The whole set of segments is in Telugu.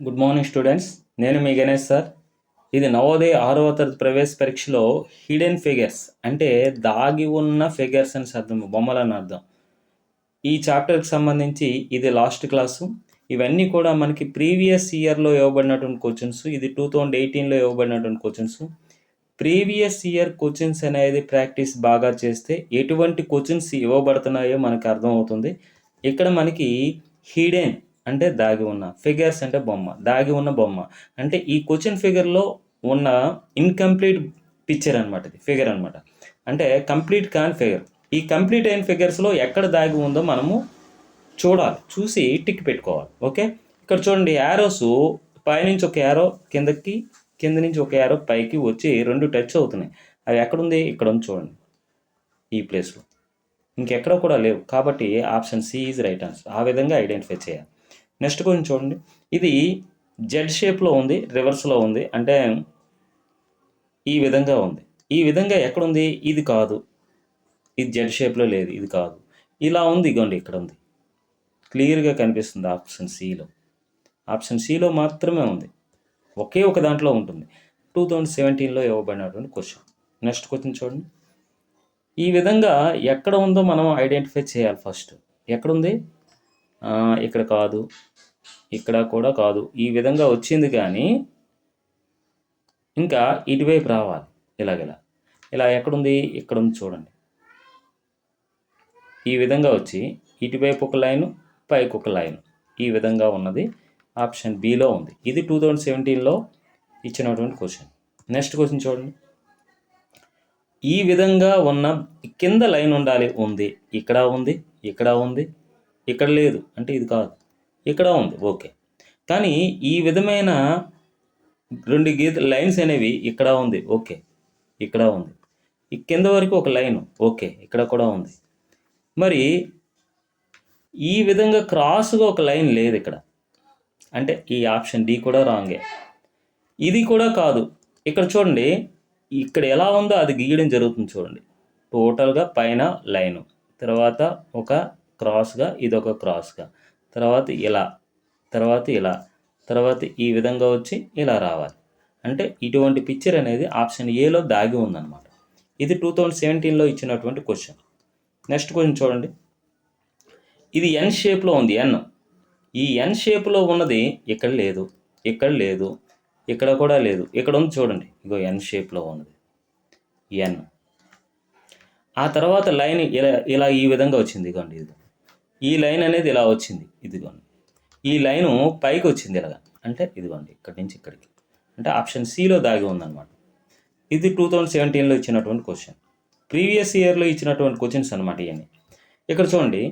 గుడ్ మార్నింగ్ స్టూడెంట్స్ నేను మీ గణేష్ సార్. ఇది నవోదయ ఆరవ తరగతి ప్రవేశ పరీక్షలో హిడెన్ ఫిగర్స్ అంటే దాగి ఉన్న ఫిగర్స్ అని అర్థం బొమ్మలు అని అర్థం. ఈ చాప్టర్కి సంబంధించి ఇది లాస్ట్ క్లాసు ఇవన్నీ కూడా మనకి ప్రీవియస్ ఇయర్లో ఇవ్వబడినటువంటి క్వశ్చన్స్ ఇది టూ థౌజండ్ ఎయిటీన్లో ఇవ్వబడినటువంటి క్వశ్చన్స్ ప్రీవియస్ ఇయర్ క్వశ్చన్స్ అనేది ప్రాక్టీస్ బాగా చేస్తే ఎటువంటి క్వశ్చన్స్ ఇవ్వబడుతున్నాయో మనకు అర్థమవుతుంది. ఇక్కడ మనకి హిడెన్ అంటే దాగి ఉన్న ఫిగర్స్ అంటే బొమ్మ దాగి ఉన్న బొమ్మ. అంటే ఈ క్వశ్చన్ ఫిగర్లో ఉన్న ఇన్కంప్లీట్ పిక్చర్ అనమాట ఇది ఫిగర్ అనమాట అంటే కంప్లీట్ కాని ఫిగర్ ఈ కంప్లీట్ అయిన ఫిగర్స్లో ఎక్కడ దాగి ఉందో మనము చూడాలి చూసి టిక్ పెట్టుకోవాలి ఓకే ఇక్కడ చూడండి యారోస్ పైనుంచి ఒక యారో కిందకి కింద నుంచి ఒక యారో పైకి వచ్చి రెండు టచ్ అవుతున్నాయి. అవి ఎక్కడుంది? ఇక్కడ ఉంది చూడండి ఈ ప్లేస్లో ఇంకెక్కడ కూడా లేవు. కాబట్టి option C is right answer ఆ విధంగా ఐడెంటిఫై చేయాలి. నెక్స్ట్ కొంచెం చూడండి. ఇది జెడ్ షేప్లో ఉంది రివర్స్లో ఉంది అంటే ఈ విధంగా ఉంది. ఈ విధంగా ఎక్కడుంది? ఇది కాదు. ఇది జెడ్ షేప్లో లేదు ఇది కాదు. ఇలా ఉంది ఇగోండి ఇక్కడ ఉంది. క్లియర్గా కనిపిస్తుంది ఆప్షన్ సిలో. ఆప్షన్ సిలో మాత్రమే ఉంది. ఒకే ఒక దాంట్లో ఉంటుంది. టూ థౌజండ్ సెవెంటీన్లో ఇవ్వబడినటువంటి క్వశ్చన్. నెక్స్ట్ క్వశ్చన్ చూడండి. ఈ విధంగా ఎక్కడ ఉందో మనం ఐడెంటిఫై చేయాలి ఫస్ట్. ఎక్కడుంది? ఇక్కడ కాదు ఇక్కడ కూడా కాదు. ఈ విధంగా వచ్చింది కానీ ఇంకా ఇటువైపు రావాలి. ఇలాగలా. ఇలా ఎక్కడుంది? ఇక్కడ ఉంది చూడండి. ఈ విధంగా వచ్చి ఇటువైపు ఒక లైను పైకి ఒక లైన్. ఈ విధంగా ఉన్నది. ఆప్షన్ బిలో ఉంది. ఇది టూ థౌజండ్ సెవెంటీన్లో ఇచ్చినటువంటి క్వశ్చన్. నెక్స్ట్ క్వశ్చన్ చూడండి. ఈ విధంగా ఉన్న కింద లైన్ ఉండాలి. ఉంది. ఇక్కడ ఉంది. ఇక్కడ ఉంది. ఇక్కడ లేదు అంటే ఇది కాదు. ఇక్కడ ఉంది ఓకే. కానీ ఈ విధమైన రెండు గీత లైన్స్ అనేవి ఇక్కడ ఉంది ఓకే. ఇక్కడ ఉంది. ఈ కింద వరకు ఒక లైన్ ఓకే. ఇక్కడ కూడా ఉంది. మరి ఈ విధంగా క్రాస్గా ఒక లైన్ లేదు ఇక్కడ. అంటే ఈ ఆప్షన్ డి కూడా రాంగే. ఇది కూడా కాదు. ఇక్కడ చూడండి ఇక్కడ ఎలా ఉందో అది గీయడం జరుగుతుంది చూడండి. టోటల్గా పైన లైను తర్వాత ఒక క్రాస్గా ఇది ఒక క్రాస్గా. తర్వాత ఇలా తర్వాత ఇలా తర్వాత ఈ విధంగా వచ్చి ఇలా రావాలి. అంటే ఇటువంటి పిక్చర్ అనేది ఆప్షన్ ఏలో దాగి ఉందన్నమాట. ఇది టూ థౌజండ్ సెవెంటీన్లో ఇచ్చినటువంటి క్వశ్చన్ నెక్స్ట్ క్వశ్చన్ చూడండి. ఇది ఎన్ షేప్లో ఉంది ఎన్ ఈ ఎన్ షేప్లో ఉన్నది ఇక్కడ లేదు ఇక్కడ లేదు ఇక్కడ కూడా లేదు. ఇక్కడ ఉంది చూడండి. ఇగో ఎన్ షేప్లో ఉన్నది. ఎన్ ఆ తర్వాత లైన్ ఇలా ఇలా ఈ విధంగా వచ్చింది ఇదిగోండి ఇది. ఈ లైన్ అనేది ఇలా వచ్చింది. ఇదిగోండి. ఈ లైను పైకి వచ్చింది ఇలాగ అంటే ఇదిగోండి ఇక్కడి నుంచి ఇక్కడికి. అంటే ఆప్షన్ సిలో దాగి ఉందన్నమాట. ఇది టూ థౌజండ్ సెవెంటీన్లో ఇచ్చినటువంటి క్వశ్చన్ ప్రీవియస్ ఇయర్లో ఇచ్చినటువంటి క్వశ్చన్స్ అనమాట ఇవన్నీ ఇక్కడ చూడండి.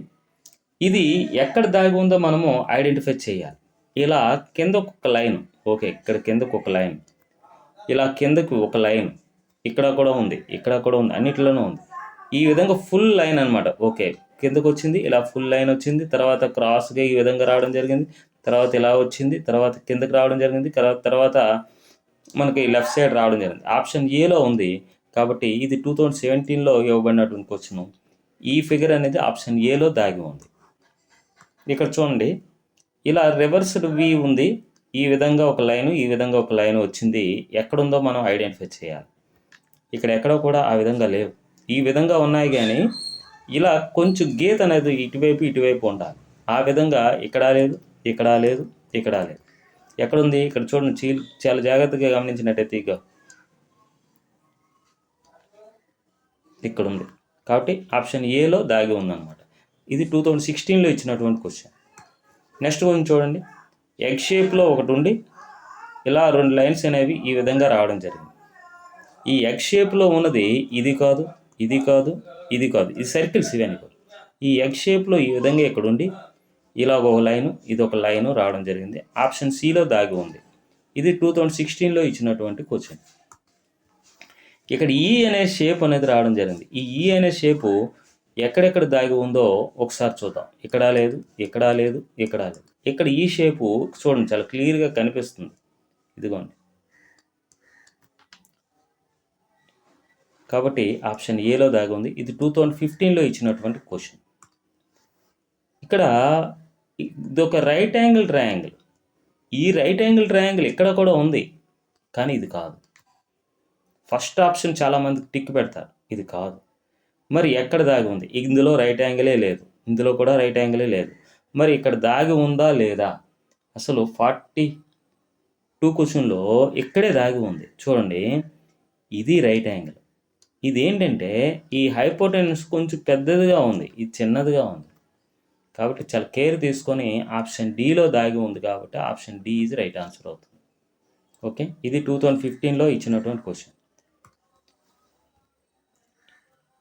ఇది ఎక్కడ దాగి ఉందో మనము ఐడెంటిఫై చేయాలి. ఇలా కింద ఒక లైన్. ఓకే ఇక్కడ కిందకు ఒక లైన్. ఇలా కిందకు ఒక లైన్. ఇక్కడ కూడా ఉంది ఇక్కడ కూడా ఉంది అన్నిట్లోనూ ఉంది. ఈ విధంగా ఫుల్ లైన్ అనమాట ఓకే కిందకు వచ్చింది ఇలా ఫుల్ లైన్ వచ్చింది. తర్వాత క్రాస్గా ఈ విధంగా రావడం జరిగింది. తర్వాత ఇలా వచ్చింది తర్వాత కిందకి రావడం జరిగింది. తర్వాత మనకి లెఫ్ట్ సైడ్ రావడం జరిగింది. ఆప్షన్ ఏలో ఉంది. కాబట్టి ఇది టూ థౌజండ్ సెవెంటీన్లో ఇవ్వబడినటువంటి క్వశ్చన్ ఈ ఫిగర్ అనేది ఆప్షన్ ఏలో దాగి ఉంది. ఇక్కడ చూడండి. ఇలా రివర్స్డ్ వి ఉంది. ఈ విధంగా ఒక లైన్ ఈ విధంగా ఒక లైన్ వచ్చింది. ఎక్కడుందో మనం ఐడెంటిఫై చేయాలి. ఇక్కడ ఎక్కడో కూడా ఆ విధంగా లేవు. ఈ విధంగా ఉన్నాయి కానీ ఇలా కొంచెం గీత అనేది ఇటువైపు ఇటువైపు ఉండాలి. ఆ విధంగా ఇక్కడ లేదు ఇక్కడ లేదు ఇక్కడ లేదు. ఎక్కడుంది? ఇక్కడ చూడండి చీ చాలా జాగ్రత్తగా గమనించినట్టయితే ఇక ఇక్కడ ఉంది కాబట్టి ఆప్షన్ ఏలో దాగి ఉందన్నమాట. ఇది టూ థౌజండ్ సిక్స్టీన్లో ఇచ్చినటువంటి క్వశ్చన్. నెక్స్ట్ కొంచెం చూడండి. ఎగ్ షేప్లో ఒకటి ఉండి ఇలా రెండు లైన్స్ అనేవి ఈ విధంగా రావడం జరిగింది. ఈ ఎగ్ షేప్లో ఉన్నది ఇది కాదు ఇది కాదు ఇది కాదు. ఇది సర్కిల్స్ ఇవన్నీ కూడా ఈ ఎగ్ షేప్లో ఈ విధంగా ఇక్కడ ఉండి ఇలాగ ఒక లైను ఇది ఒక లైను రావడం జరిగింది. ఆప్షన్ సిలో దాగి ఉంది. ఇది టూ థౌజండ్ సిక్స్టీన్లో ఇచ్చినటువంటి క్వశ్చన్ ఇక్కడ ఈ అనే షేప్ అనేది రావడం జరిగింది. ఈ ఈ అనే షేపు ఎక్కడెక్కడ దాగి ఉందో ఒకసారి చూద్దాం. ఇక్కడ లేదు ఇక్కడ లేదు ఇక్కడ లేదు. ఇక్కడ ఈ షేపు చూడండి చాలా క్లియర్గా కనిపిస్తుంది. ఇదిగోండి. కాబట్టి ఆప్షన్ ఏలో దాగి ఉంది. ఇది టూ థౌజండ్ ఫిఫ్టీన్లో ఇచ్చినటువంటి క్వశ్చన్. ఇక్కడ ఇది ఒక రైట్ యాంగిల్ ట్రయాంగిల్ ఈ రైట్ యాంగిల్ ట్రయాంగిల్ ఇక్కడ కూడా ఉంది కానీ ఇది కాదు. ఫస్ట్ ఆప్షన్ చాలామంది టిక్ పెడతారు ఇది కాదు. మరి ఎక్కడ దాగి ఉంది? ఇందులో రైట్ యాంగిలే లేదు. ఇందులో కూడా రైట్ యాంగిలే లేదు. మరి ఇక్కడ దాగి ఉందా లేదా? అసలు ఫార్టీ టూ క్వశ్చన్లో ఇక్కడే దాగి ఉంది. చూడండి ఇది రైట్ యాంగిల్ ఇది ఏంటంటే ఈ హైపోటెన్స్ కొంచెం పెద్దదిగా ఉంది ఇది చిన్నదిగా ఉంది. కాబట్టి చాలా కేర్ తీసుకొని ఆప్షన్ డిలో దాగి ఉంది కాబట్టి option D is right answer అవుతుంది. ఓకే? ఇది టూ థౌజండ్ ఫిఫ్టీన్లో ఇచ్చినటువంటి క్వశ్చన్.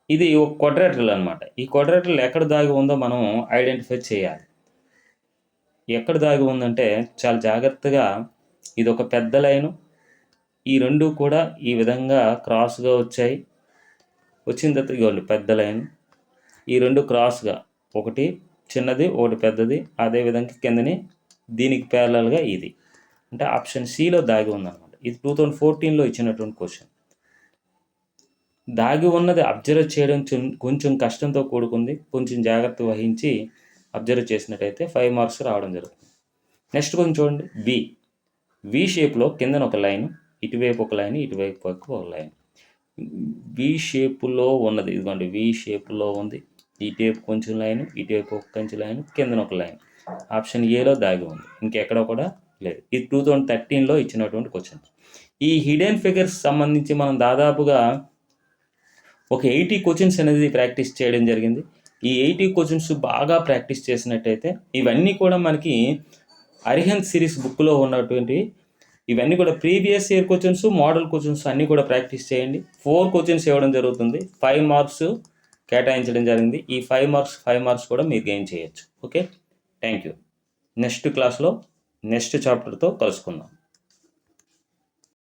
ఇది ఒక క్వాడ్రాటరల్ అనమాట ఈ క్వాడ్రాటరల్ ఎక్కడ దాగి ఉందో మనం ఐడెంటిఫై చేయాలి. ఎక్కడ దాగి ఉందంటే చాలా జాగ్రత్తగా ఇది ఒక పెద్ద లైను. ఈ రెండు కూడా ఈ విధంగా క్రాస్గా వచ్చాయి. వచ్చిన తర్వాత ఇవ్వండి పెద్ద లైన్. ఈ రెండు క్రాస్గా ఒకటి చిన్నది ఒకటి పెద్దది అదే విధంగా కిందని దీనికి ప్యారలల్గా ఇది. అంటే ఆప్షన్ సిలో దాగి ఉందన్నమాట. ఇది టూ థౌజండ్ ఫోర్టీన్లో ఇచ్చినటువంటి క్వశ్చన్ దాగి ఉన్నది అబ్జర్వ్ చేయడం కొంచెం కష్టంతో కూడుకుంది. కొంచెం జాగ్రత్త వహించి అబ్జర్వ్ చేసినట్టయితే ఫైవ్ మార్క్స్ రావడం జరుగుతుంది. నెక్స్ట్ కొంచెం చూడండి. వి వి షేప్లో కిందన ఒక లైన్ ఇటువైపు ఒక లైన్ ఇటువైపు ఒక లైన్. వి షేపులో ఉన్నది. ఇదిగోండి వి షేపులో ఉంది. ఇటువైపు కొంచెం లైన్ ఇటువైపు ఒక కొంచెం లైన్ కిందన ఒక లైన్. ఆప్షన్ ఏలో దాగి ఉంది. ఇంకెక్కడ కూడా లేదు. ఇది టూ థౌజండ్ థర్టీన్లో ఇచ్చినటువంటి క్వశ్చన్ ఈ హిడెన్ ఫిగర్స్ సంబంధించి మనం దాదాపుగా ఒక ఎయిటీ క్వశ్చన్స్ అనేది ప్రాక్టీస్ చేయడం జరిగింది. ఈ ఎయిటీ క్వశ్చన్స్ బాగా ప్రాక్టీస్ చేసినట్టయితే ఇవన్నీ కూడా మనకి అరిహంత్ సిరీస్ బుక్లో ఉన్నటువంటి ఇవన్నీ కూడా previous year questions model questions అన్నీ కూడా ప్రాక్టీస్ చేయండి. ఫోర్ క్వశ్చన్స్ ఇవ్వడం జరుగుతుంది. ఫైవ్ మార్క్స్ కేటాయించడం జరిగింది. ఈ ఫైవ్ మార్క్స్ ఫైవ్ మార్క్స్ కూడా మీరు గెయిన్ చేయొచ్చు. ఓకే థ్యాంక్ యూ నెక్స్ట్ క్లాస్లో నెక్స్ట్ చాప్టర్తో కలుసుకుందాం.